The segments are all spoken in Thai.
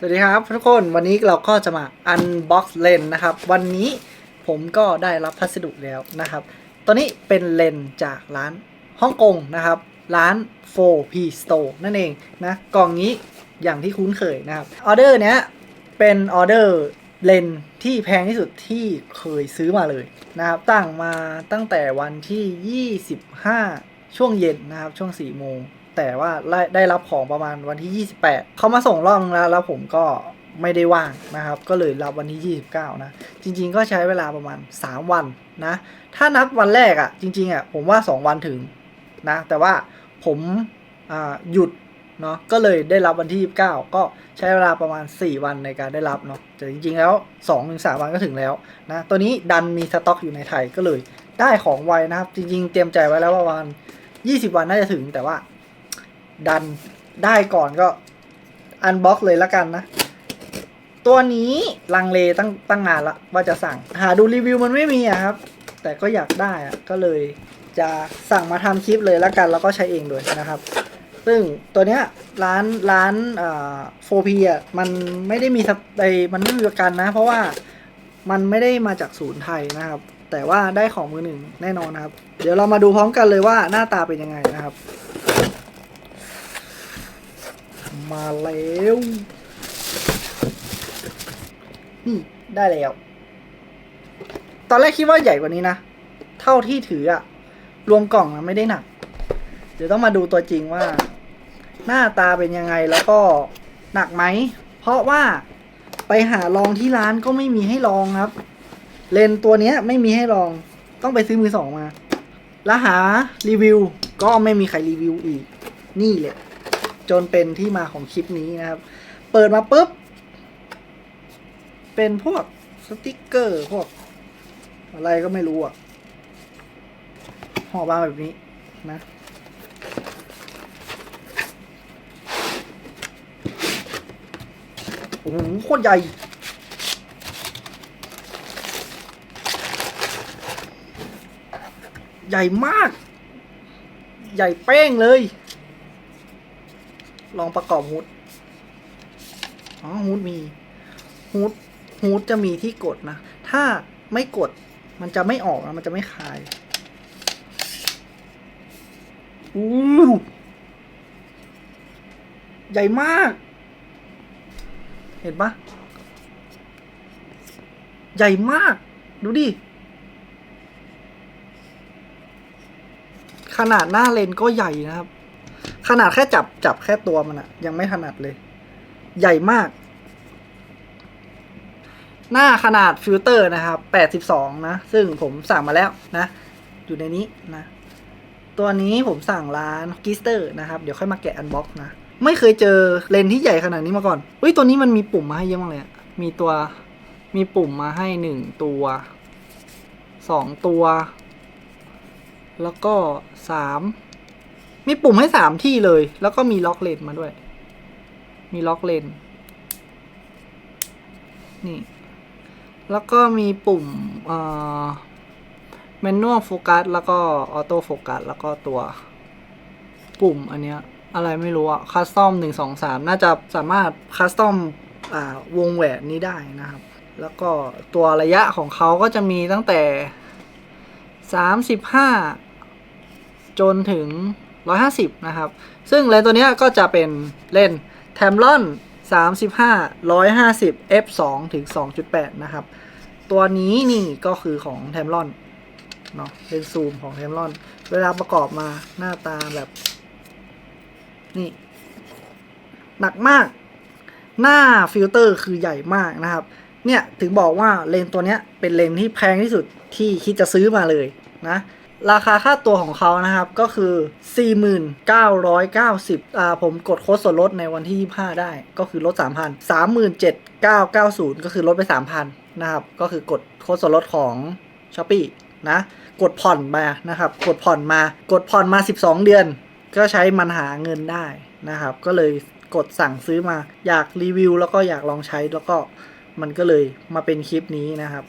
สวัสดีครับทุกคนวันนี้เราก็จะมา unbox เลนนะครับ วันนี้ผมก็ได้รับพัสดุแล้วนะครับตัวนี้เป็นเลนจากร้านฮ่องกงนะครับ ร้าน 4P Store นั่นเองนะกล่องนี้อย่างที่คุ้นเคยนะครับออเดอร์เนี้ยเป็นออเดอร์เลนที่แพงที่สุดที่เคยซื้อมาเลยนะครับตั้งมาตั้งแต่วันที่ 25 ช่วงเย็นนะครับช่วง4โมง แต่ว่าได้ได้รับของประมาณวันที่ 28 เขามาส่งรอบนึงแล้วแล้วผมก็ไม่ได้ว่างนะครับ ก็เลยรับวันที่ 29 นะ จริง ๆ ก็ใช้เวลาประมาณ 3 วันนะ ถ้านับวันแรกอะ่ะ จริง ๆอะผมว่า 2 วันถึงนะ แต่ว่าผมหยุดเนาะ ก็เลยได้รับวันที่ 29 ก็ใช้เวลาประมาณ 4 วันในการได้รับเนาะ แต่จริง ๆ แล้ว 2-3ถึง3วันก็ถึงแล้วนะ ตัวนี้ดันมีสต็อกอยู่ในไทยก็เลยได้ของไวนะครับ จริง ๆ เตรียมใจไว้แล้วว่าประมาณ20 วันน่าจะถึงแต่ว่า ดันได้ก่อนก็อันบ็อกเลยละกันนะ ตัวนี้ลังเลตั้งตั้งนานละว่าจะสั่ง หาดูรีวิวมันไม่มีอะครับ แต่ก็อยากได้อะก็เลยจะสั่งมาทำคลิปเลยละกันแล้วก็ใช้เองด้วยนะครับ ซึ่งตัวเนี้ยร้านร้านอ่า 4P อะมันไม่ได้มีสไอมันไม่มีประกันนะ เพราะว่ามันไม่ได้มาจากศูนย์ไทยนะครับ แต่ว่าได้ของมือหนึ่งแน่นอนนะครับ เดี๋ยวเรามาดูพร้อมกันเลยว่าหน้าตาเป็นยังไงนะครับ มาแล้วนี่ได้แล้ว ตอนแรกคิดว่าใหญ่กว่านี้นะ เท่าที่ถืออะรวมกล่องอะไม่ได้หนัก เดี๋ยวต้องมาดูตัวจริงว่า หน้าตาเป็นยังไงแล้วก็หนักไหม เพราะว่าไปหาลองที่ร้านก็ไม่มีให้ลองครับ เลนตัวเนี้ยไม่มีให้ลอง ต้องไปซื้อมือสองมา แล้วหารีวิวก็ไม่มีใครรีวิวอีก นี่แหละ จนเป็นที่มาของคลิปนี้นะครับ เปิดมาปุ๊บ เป็นพวกสติกเกอร์พวก อะไรก็ไม่รู้อะห่อบางแบบนี้นะโอ้โหโคตรใหญ่ใหญ่มาก ใหญ่เป้งเลย ลองประกอบฮูดอ๋อฮูดมีฮูดฮูดจะมีที่กดนะ ถ้าไม่กดมันจะไม่ออกนะมันจะไม่คายอู้ใหญ่มาก เห็นปะใหญ่มาก ดูดิ ขนาดหน้าเลนก็ใหญ่นะครับ ขนาดแค่จับจับแค่ตัวมันอะยังไม่ถนัดเลย ใหญ่มาก หน้าขนาดฟิลเตอร์นะครับ82นะ ซึ่งผมสั่งมาแล้วนะ อยู่ในนี้นะ ตัวนี้ผมสั่งร้านกิสเตอร์นะครับ เดี๋ยวค่อยมาแกะอันบ็อกนะ ไม่เคยเจอเลนที่ใหญ่ขนาดนี้มาก่อนเฮ้ยตัวนี้มันมีปุ่มมาให้เยอะมากเลยมีตัวมีปุ่มมาให้หนึ่งตัวสองตัว แล้วก็สาม มีปุ่มให้สามที่เลย แล้วก็มีล็อกเลนมาด้วย มีล็อกเลนนี่ แล้วก็มีปุ่มเอ่อแมนนวลโฟกัสแล้วก็ออโต้โฟกัสแล้วก็ตัวปุ่มอันเนี้ยอะไรไม่รู้อะคัสตอมหนึ่งสองสามน่าจะสามารถคัสตอมวงแหวนนี้ได้นะครับ แล้วก็ตัวระยะของเขาก็จะมีตั้งแต่สามสิบห้าจนถึง ร้อยห้าสิบนะครับ ซึ่งเลนส์ตัวนี้ก็จะเป็นเลนแทมลอน35 150 f 2ถึง 2.8 นะครับ ตัวนี้นี่ก็คือของแทมลอนเนาะเป็นซูมของแทมลอน เวลาประกอบมาหน้าตาแบบ นี่หนักมาก หน้าฟิลเตอร์คือใหญ่มากนะครับ เนี่ยถึงบอกว่าเลนตัวเนี้ยเป็นเลนที่แพงที่สุดที่คิดจะซื้อมาเลยนะ ราคาค่าตัวของเขานะครับ ก็คือ 4990อ่าผมกดโค้ดส่วนลดในวันที่ 25 ได้ ก็คือลด 3,000 37,990 ก็คือลดไป 3,000 นะครับ ก็คือกดโค้ดส่วนลดของ s h อ p e e นะ กดผ่อนมานะครับ กดผ่อนมา กดผ่อนมา 12 เดือน ก็ใช้มันหาเงินได้นะครับ ก็เลยกดสั่งซื้อมา อยากรีวิว แล้วก็อยากลองใช้ แล้วก็มันก็เลยมาเป็นคลิปนี้นะครับ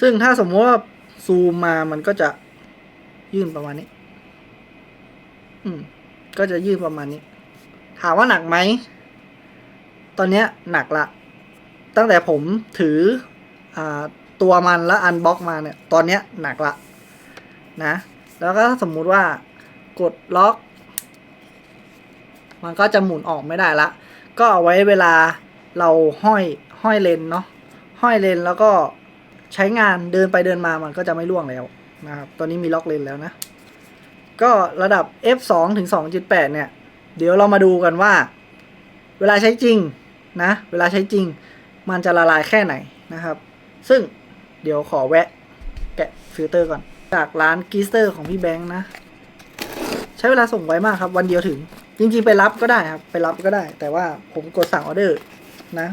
ซึ่งถ้าสมมติว่าซูมมา มันก็จะ ยื่นประมาณนี้ อืม ก็จะยื่นประมาณนี้ ถามว่าหนักไหม ตอนเนี้ยหนักละ ตั้งแต่ผมถืออาตัวมันแล้วอันบ็อกมาเนี่ย ตอนเนี้ยหนักละ นะ แล้วก็สมมุติว่ากดล็อก มันก็จะหมุนออกไม่ได้ละ ก็เอาไว้เวลาเราห้อยห้อยเลนเนาะ ห้อยเลนแล้วก็ใช้งานเดินไปเดินมามันก็จะไม่ล่วงแล้ว นะครับ ตอนนี้มีล็อกเลนแล้วนะ ก็ระดับ f2 ถึง 2.8 เนี่ย เดี๋ยวเรามาดูกันว่า เวลาใช้จริงนะ เวลาใช้จริง มันจะละลายแค่ไหนนะครับ ซึ่งเดี๋ยวขอแวะแกะฟิลเตอร์ก่อน จากร้านกีสเตอร์ของพี่แบงค์นะ ใช้เวลาส่งไวมากครับ วันเดียวถึง จริงๆ ไปรับก็ได้ครับ ไปรับก็ได้ แต่ว่าผมกดสั่งออเดอร์นะ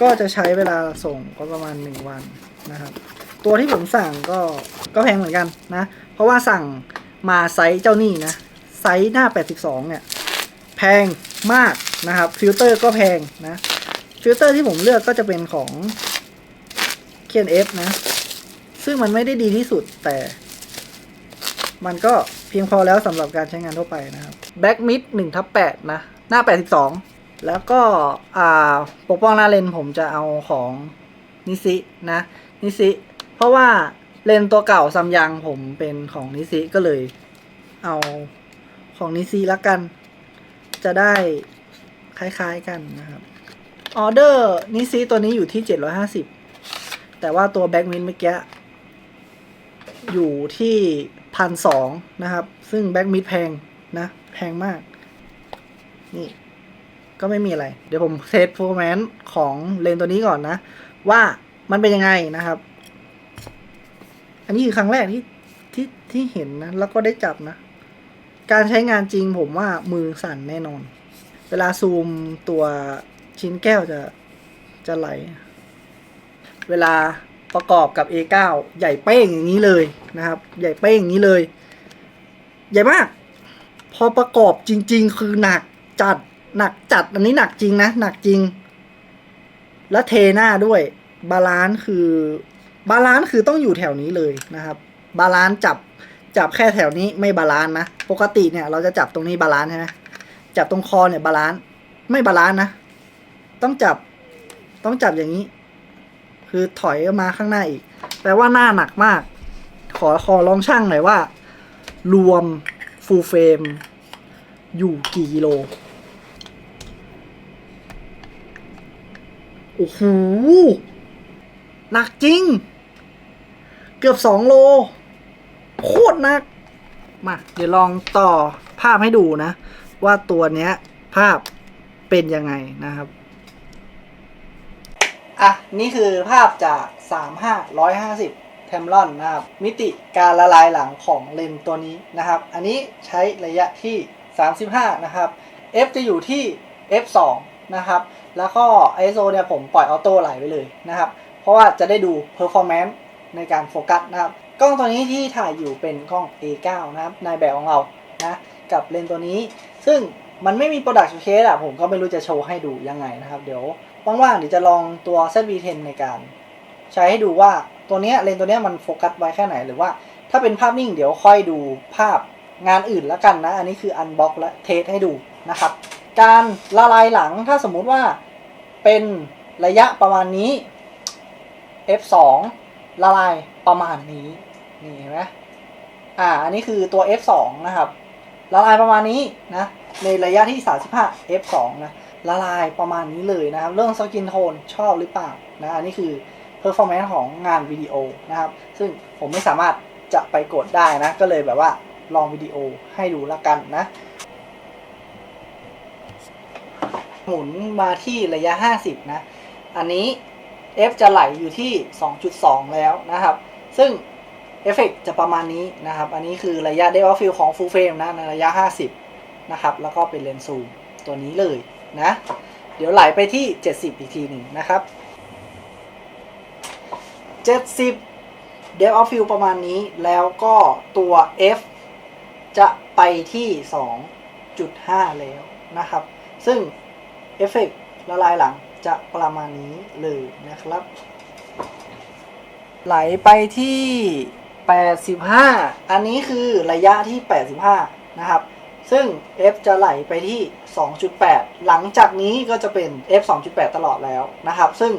ก็จะใช้เวลาส่งก็ประมาณ 1 วันนะครับ ตัวที่ผมสั่งก็ก็แพงเหมือนกันนะ เพราะว่าสั่งมาไซส์เจ้านี่นะ ไซส์หน้า 82 เนี่ย แพงมากนะครับ ฟิลเตอร์ก็แพงนะ ฟิลเตอร์ที่ผมเลือกก็จะเป็นของ KNF นะ ซึ่งมันไม่ได้ดีที่สุดแต่ มันก็เพียงพอแล้วสำหรับการใช้งานทั่วไปนะครับ Back Mid 1ทับ8นะ หน้า 82 แล้วก็อ่าปกป้องหน้าเลนผมจะเอาของนิซินะนิซิ เพราะว่าเลนตัวเก่าซัมยังผมเป็นของนิซิก็เลย เอาของนิซิละกัน จะได้คล้ายๆกันนะครับออเดอร์นิซิตัวนี้อยู่ที่ 750 แต่ว่าตัวแบ็กมินเมื่อกี้อยู่ที่พันสองนะครับ ซึ่งแบ็กมิดแพงนะ แพงมาก นี่ก็ไม่มีอะไร เดี๋ยวผมเซตโฟร์แมนของเลนตัวนี้ก่อนนะ ว่ามันเป็นยังไงนะครับ อันนี้คือครั้งแรกที่ที่ที่เห็นนะ แล้วก็ได้จับนะ การใช้งานจริงผมว่ามือสั่นแน่นอน เวลาซูมตัวชิ้นแก้วจะจะไหล เวลาประกอบกับ A9 ใหญ่เป้งอย่างนี้เลยนะครับ ใหญ่เป้งอย่างนี้เลย ใหญ่มาก พอประกอบจริง ๆ คือหนักจัดหนักจัดอันนี้หนักจริงนะ หนักจริง แล้วเทหน้าด้วย บาลานซ์คือ บาลานซ์คือต้องอยู่แถวนี้เลยนะครับ บาลานซ์จับจับแค่แถวนี้ไม่บาลานซ์นะ ปกติเนี่ยเราจะจับตรงนี้บาลานซ์ใช่ไหมจับตรงคอเนี่ยบาลานซ์ไม่บาลานซ์นะ ต้องจับต้องจับอย่างนี้ คือถอยออกมาข้างหน้าอีก แปลว่าหน้าหนักมาก ขอขอลองช่างหน่อยว่า รวมฟูลเฟรมอยู่กี่กิโลโอ้โหหนักจริง เกือบสองโล โคตรหนัก มา เดี๋ยวลองต่อภาพให้ดูนะ ว่าตัวเนี้ย ภาพเป็นยังไงนะครับ อะ นี่คือภาพจาก 35 150เทมลอนนะครับ มิติการละลายหลังของเลนส์ตัวนี้นะครับ อันนี้ใช้ระยะที่ 35 นะครับ f จะอยู่ที่ f 2 นะครับ แล้วก็ ISO เนี่ยผมปล่อยออโต้ไหลไปเลยนะครับ เพราะว่าจะได้ดู performance ในการโฟกัสนะครับ กล้องตัวนี้ที่ถ่ายอยู่เป็นกล้อง A9 นะครับในแบบของเรานะกับเลนส์ตัวนี้ ซึ่งมันไม่มี product showcase อะผมก็ไม่รู้จะโชว์ให้ดูยังไงนะครับ เดี๋ยวว่างๆเดี๋ยวจะลองตัว ZV-10 ในการ ใช้ให้ดูว่าตัวเนี้ยเลนส์ตัวเนี้ยมันโฟกัสไว้แค่ไหนหรือว่าถ้าเป็นภาพนิ่งเดี๋ยวค่อยดูภาพงานอื่นแล้วกันนะ อันนี้คืออันบ็อกและเทสให้ดูนะครับ การละลายหลังถ้าสมมุติว่าเป็นระยะประมาณนี้ f2 ละลายประมาณนี้ นี่เห็นไหมอ่า อันนี้คือตัว f2 นะครับ ละลายประมาณนี้นะ ในระยะที่ 35 f2 นะ ละลายประมาณนี้เลยนะครับ เรื่องสกินโทนชอบหรือเปล่านะ อันนี้คือ performance ของงานวิดีโอนะครับ ซึ่งผมไม่สามารถจะไปกดได้นะ ก็เลยแบบว่าลองวิดีโอให้ดูละกันนะ หมุนมาที่ระยะ 50 นะ อันนี้ F จะไหลอยู่ที่ 2.2 แล้วนะครับ ซึ่งเอฟเฟกจะประมาณนี้นะครับ อันนี้คือระยะ depth of field ของ full frame นะในระยะ 50 นะครับ แล้วก็เป็นเลนส์ซูมตัวนี้เลยนะ เดี๋ยวไหลไปที่ 70 อีกทีหนึ่งนะครับ 70 depth of field ประมาณนี้ แล้วก็ตัว F จะไปที่ 2.5 แล้วนะครับ ซึ่งเอฟเฟกละลายหลัง จะประมาณนี้เลยนะครับ ไหลไปที่ 85 อันนี้คือระยะที่ 85 นะครับ ซึ่ง f จะไหลไปที่ 2.8 หลังจากนี้ก็จะเป็น f 2.8 ตลอดแล้วนะครับ ซึ่ง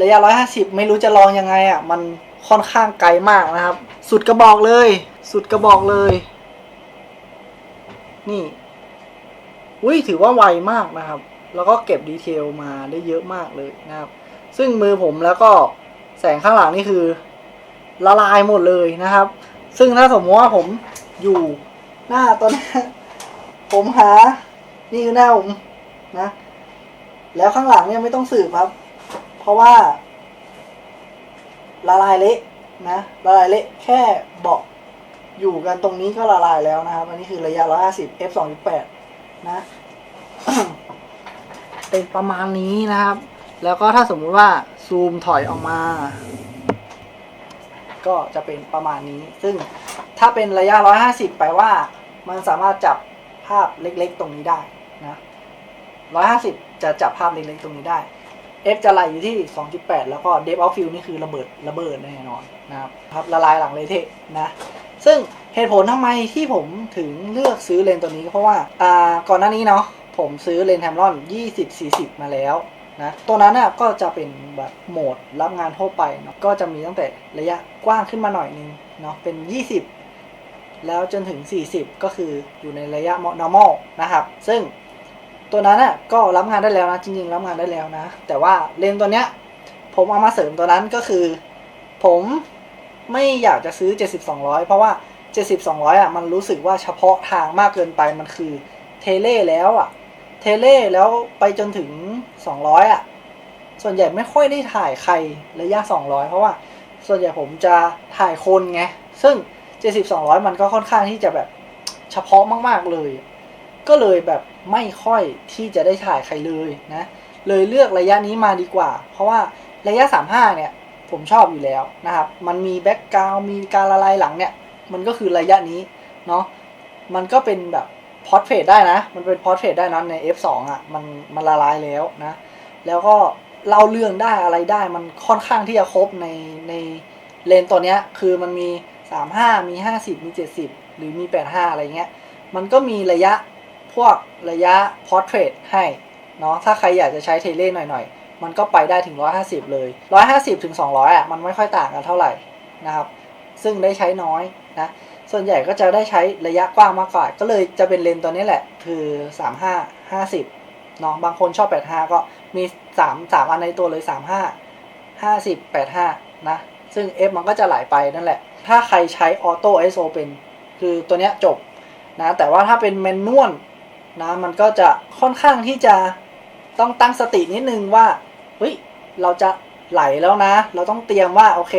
ระยะ 150 ไม่รู้จะลองยังไงอะ มันค่อนข้างไกลมากนะครับ สุดกระบอกเลย สุดกระบอกเลย นี่ อุ้ยถือว่าไวมากนะครับ แล้วก็เก็บดีเทลมาได้เยอะมากเลยนะครับ ซึ่งมือผมแล้วก็แสงข้างหลังนี่คือ ละลายหมดเลยนะครับ ซึ่งถ้าสมมติว่าผมอยู่หน้าตัวเนี้ผมหา นี่คือหน้าผมนะ แล้วข้างหลังเนี่ยไม่ต้องสืบครับ เพราะว่า ละลายเละนะละลายเละแค่เบาะอยู่กันตรงนี้ก็ละลายแล้วนะครับ อันนี้คือระยะ 150 f 2.8นะ เป็นประมาณนี้นะครับ แล้วก็ถ้าสมมุติว่าซูมถอยออกมา ก็จะเป็นประมาณนี้ ซึ่งถ้าเป็นระยะ 150 แปลว่า มันสามารถจับภาพเล็กๆ ตรงนี้ได้นะ150 จะจับภาพเล็กๆ ตรงนี้ได้ F จะไหลอยู่ที่ 2.8 แล้วก็ Depth of Field นี่คือระเบิดระเบิดแน่นอนนะครับละลายหลังเลเทะนะซึ่งเหตุผลทำไมที่ผมถึงเลือกซื้อเลนส์ตัวนี้ เพราะว่าอ่าก่อนหน้านี้เนาะ ผมซื้อเลนส์แทมรอน 20-40 มาแล้วนะตัวนั้นน่ะก็จะเป็นแบบโหมดรับงานทั่วไปเนาะก็จะมีตั้งแต่ระยะกว้างขึ้นมาหน่อยนึงเนาะเป็น 20 แล้วจนถึง 40 ก็คืออยู่ในระยะ normal นะครับ ซึ่งตัวนั้นน่ะก็รับงานได้แล้วนะจริงๆ รับงานได้แล้วนะ แต่ว่าเลนส์ตัวเนี้ยผมเอามาเสริมตัวนั้นก็คือ ผมไม่อยากจะซื้อ 70-200 เพราะว่า 70-200อะมันรู้สึกว่าเฉพาะทางมากเกินไปมันคือเทเล่แล้วอะ เทเล่แล้วไปจนถึง 200 อะ ส่วนใหญ่ไม่ค่อยได้ถ่ายใครระยะ 200 เพราะว่าส่วนใหญ่ผมจะถ่ายคนไง ซึ่ง 70-200 มันก็ค่อนข้างที่จะแบบเฉพาะมากๆเลย ก็เลยแบบไม่ค่อยที่จะได้ถ่ายใครเลยนะ เลยเลือกระยะนี้มาดีกว่า เพราะว่าระยะ 35 เนี่ย ผมชอบอยู่แล้วนะครับ มันมีแบ็กกราวมีการละลายหลังเนี่ย มันก็คือระยะนี้เนาะ มันก็เป็นแบบ พอร์ตเฟดได้นะ มันเป็นพอร์ตเฟดได้นะใน F2 อะมันมันละลายแล้วนะ แล้วก็เล่าเรื่องได้อะไรได้มันค่อนข้างที่จะครบในในเลนตัวเนี้ยคือมันมี 35 มี 50 มี 70 หรือมี 85 อะไรเงี้ย มันก็มีระยะพวกระยะพอร์ตเทรดให้เนาะถ้าใครอยากจะใช้เทเล่หน่อยๆ มันก็ไปได้ถึง 150 เลย 150 ถึง 200 อะ มันไม่ค่อยต่างกันเท่าไหร่นะครับ ซึ่งได้ใช้น้อยนะ ส่วนใหญ่ก็จะได้ใช้ระยะกว้างมากกว่า ก็เลยจะเป็นเลนตัวนี้แหละ คือ 35 50เนาะบางคนชอบ 85 ก็มี 3 3 อันในตัวเลย 35 50 85 นะ ซึ่ง F มันก็จะไหลไปนั่นแหละ ถ้าใครใช้ออโต้ ISO เป็น คือตัวเนี้ยจบนะ แต่ว่าถ้าเป็นแมนนวลนะ มันก็จะค่อนข้างที่จะต้องตั้งสตินิดนึงว่า เฮ้ย เราจะไหลแล้วนะ เราต้องเตรียมว่า โอเค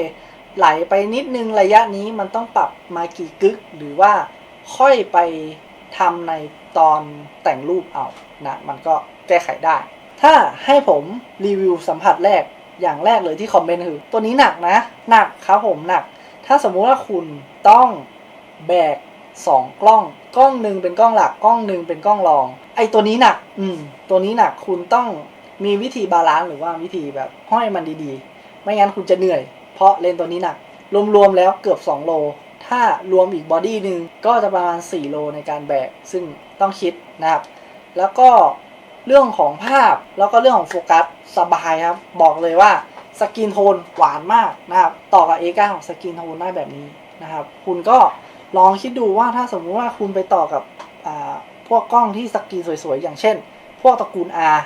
ไหลไปนิดนึงระยะนี้มันต้องปรับมากี่กึก หรือว่าค่อยไปทำในตอนแต่งรูปเอานะมันก็แก้ไขได้ ถ้าให้ผมรีวิวสัมผัสแรกอย่างแรกเลยที่คอมเมนต์คือ ตัวนี้หนักนะ หนักครับผมหนัก ถ้าสมมุติว่าคุณต้องแบกสองกล้อง กล้องหนึ่งเป็นกล้องหลักกล้องหนึ่งเป็นกล้องรอง ไอตัวนี้หนัก อืม ตัวนี้หนักคุณต้องมีวิธีบาลานซ์หรือว่าวิธีแบบห้อยมันดีๆ ไม่งั้นคุณจะเหนื่อย ราะเลนตัวนี้หนัก รวมๆแล้วเกือบ 2 โล ถ้ารวมอีกบอดี้หนึ่งก็จะประมาณ 4 โลในการแบก ซึ่งต้องคิดนะครับ แล้วก็เรื่องของภาพแล้วก็เรื่องของโฟกัสสบายครับ บอกเลยว่าสกินโทนหวานมากนะครับ ต่อกับ A9 สกินโทนได้แบบนี้นะครับ คุณก็ลองคิดดูว่าถ้าสมมุติว่าคุณไปต่อกับพวกกล้องที่สกินสวยๆ อย่างเช่น พวกตระกูล R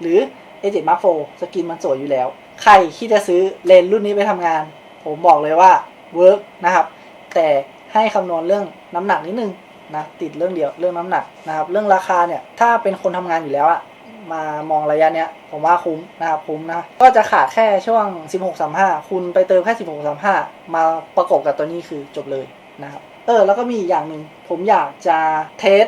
หรือ A7 Mark IV สกินมันสวยอยู่แล้ว ใครที่จะซื้อเลนส์รุ่นนี้ไปทำงาน ผมบอกเลยว่าเวิร์กนะครับ แต่ให้คำนวณเรื่องน้ำหนักนิดนึงนะติดเรื่องเดียวเรื่องน้ำหนักนะครับเรื่องราคาเนี่ยถ้าเป็นคนทำงานอยู่แล้วอะมามองระยะเนี้ยผมว่าคุ้มนะครับคุ้มนะก็จะขาดแค่ช่วง 1635 คุณไปเติมแค่ 1635 มาประกบกับตัวนี้คือจบเลยนะครับเออแล้วก็มีอีกอย่างหนึ่งผมอยากจะเทส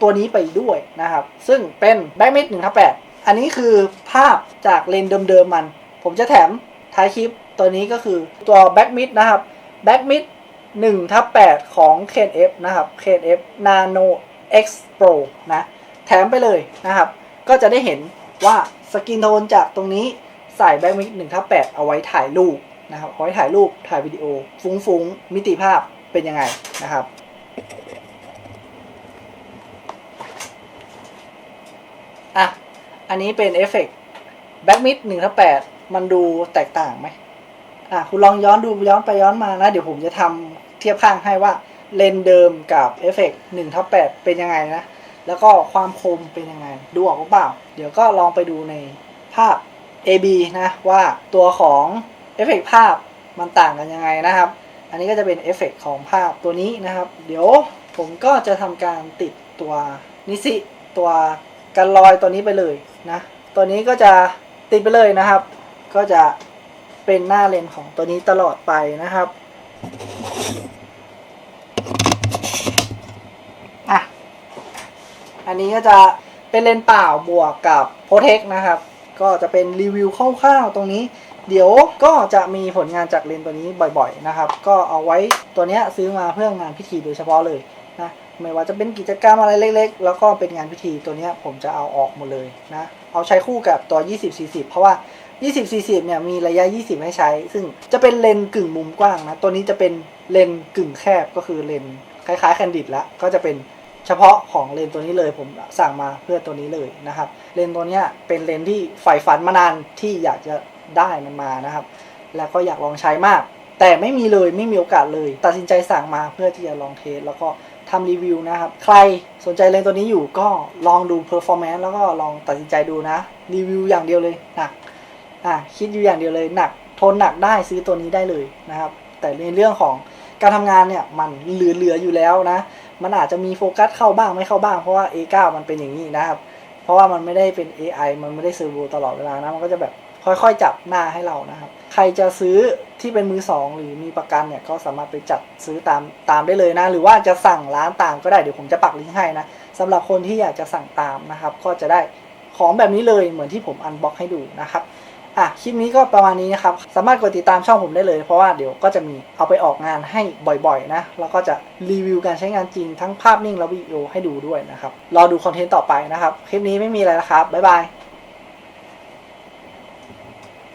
ตัวนี้ไปด้วยนะครับ ซึ่งเป็นแบ็กมิด1ทับ8 อันนี้คือภาพจากเลนเดิมๆมัน ผมจะแถมท้ายคลิปตัวนี้ก็คือตัวแบ็กมิดนะครับแบ็กมิด1ทับ8ของ KF นะครับ KF Nano X Pro นะแถมไปเลยนะครับ ก็จะได้เห็นว่าสกินโทนจากตรงนี้ใส่แบ็กมิด1ทับ8เอาไว้ถ่ายรูปนะครับเอาไว้ถ่ายรูปถ่ายวิดีโอ ฟุ้งๆ มิติภาพเป็นยังไงนะครับอะ อันนี้เป็นเอฟเฟกต์แบ็กมิดหนึ่งทับแปดมันดูแตกต่างไหมอะคุณลองย้อนดูย้อนไปย้อนมานะ เดี๋ยวผมจะทำเทียบข้างให้ว่าเลนเดิมกับเอฟเฟกต์หนึ่งทับแปดเป็นยังไงนะ แล้วก็ความคมเป็นยังไง ดูออกเปล่า เดี๋ยวก็ลองไปดูในภาพ AB นะว่าตัวของเอฟเฟกต์ภาพมันต่างกันยังไงนะครับ อันนี้ก็จะเป็นเอฟเฟกต์ของภาพตัวนี้นะครับ เดี๋ยวผมก็จะทำการติดตัวนิสิตัว กันรอยตัวนี้ไปเลยนะ ตัวนี้ก็จะติดไปเลยนะครับ ก็จะเป็นหน้าเลนของตัวนี้ตลอดไปนะครับอะอันนี้ก็จะเป็นเลนเปล่าบวกกับโพเทคนะครับ ก็จะเป็นรีวิวคร่าวๆตรงนี้ เดี๋ยวก็จะมีผลงานจากเลนตัวนี้บ่อยๆนะครับ ก็เอาไว้ตัวเนี้ยซื้อมาเพื่องานพิธีโดยเฉพาะเลยนะ ไม่ว่าจะเป็นกิจกรรมอะไรเล็ก ๆ แล้วก็เป็นงานพิธีตัวนี้ผมจะเอาออกหมดเลยนะเอาใช้คู่กับตัว 20-40 เพราะว่า 20-40 เนี่ยมีระยะ 20 ให้ใช้ ซึ่งจะเป็นเลนกึ่งมุมกว้างนะ ตัวนี้จะเป็นเลนกึ่งแคบก็คือเลนคล้ายๆแคนดิดล้วก็จะเป็นเฉพาะของเลนตัวนี้เลยผมสั่งมาเพื่อตัวนี้เลยนะครับ เลนตัวนี้เป็นเลนที่ใฝ่ฝันมานานที่อยากจะได้มันมานะครับ แล้วก็อยากลองใช้มาก แต่ไม่มีเลยไม่มีโอกาสเลย ตัดสินใจสั่งมาเพื่อที่จะลองเทสแล้วก็ ทำรีวิวนะครับ ใครสนใจเลนตัวนี้อยู่ก็ลองดูเพอร์ฟอร์แมนซ์แล้วก็ลองตัดสินใจดูนะ รีวิวอย่างเดียวเลยหนักอะคิดอยู่อย่างเดียวเลยหนัก ทนหนักได้ซื้อตัวนี้ได้เลยนะครับ แต่ในเรื่องของการทำงานเนี่ยมันเหลือๆอยู่แล้วนะ มันอาจจะมีโฟกัสเข้าบ้างไม่เข้าบ้างเพราะว่า A9 มันเป็นอย่างนี้นะครับ เพราะว่ามันไม่ได้เป็น AI มันไม่ได้เซอร์โวตลอดเวลานะ มันก็จะแบบ ค่อยๆ จับหน้าให้เรานะครับ ใครจะซื้อที่เป็นมือสองหรือมีประกันเนี่ยก็สามารถไปจัดซื้อตามตามได้เลยนะ หรือว่าจะสั่งร้านตามก็ได้เดี๋ยวผมจะปักลิงก์ให้นะสำหรับคนที่อยากจะสั่งตามนะครับ ก็จะได้ของแบบนี้เลยเหมือนที่ผมอันบ็อกให้ดูนะครับอะคลิปนี้ก็ประมาณนี้นะครับ สามารถกดติดตามช่องผมได้เลย เพราะว่าเดี๋ยวก็จะมีเอาไปออกงานให้บ่อยๆนะแล้วก็จะรีวิวการใช้งานจริงทั้งภาพนิ่งและวิดีโอให้ดูด้วยนะครับรอดูคอนเทนต์ต่อไปนะครับ คลิปนี้ไม่มีอะไรแล้วครับบ๊ายบาย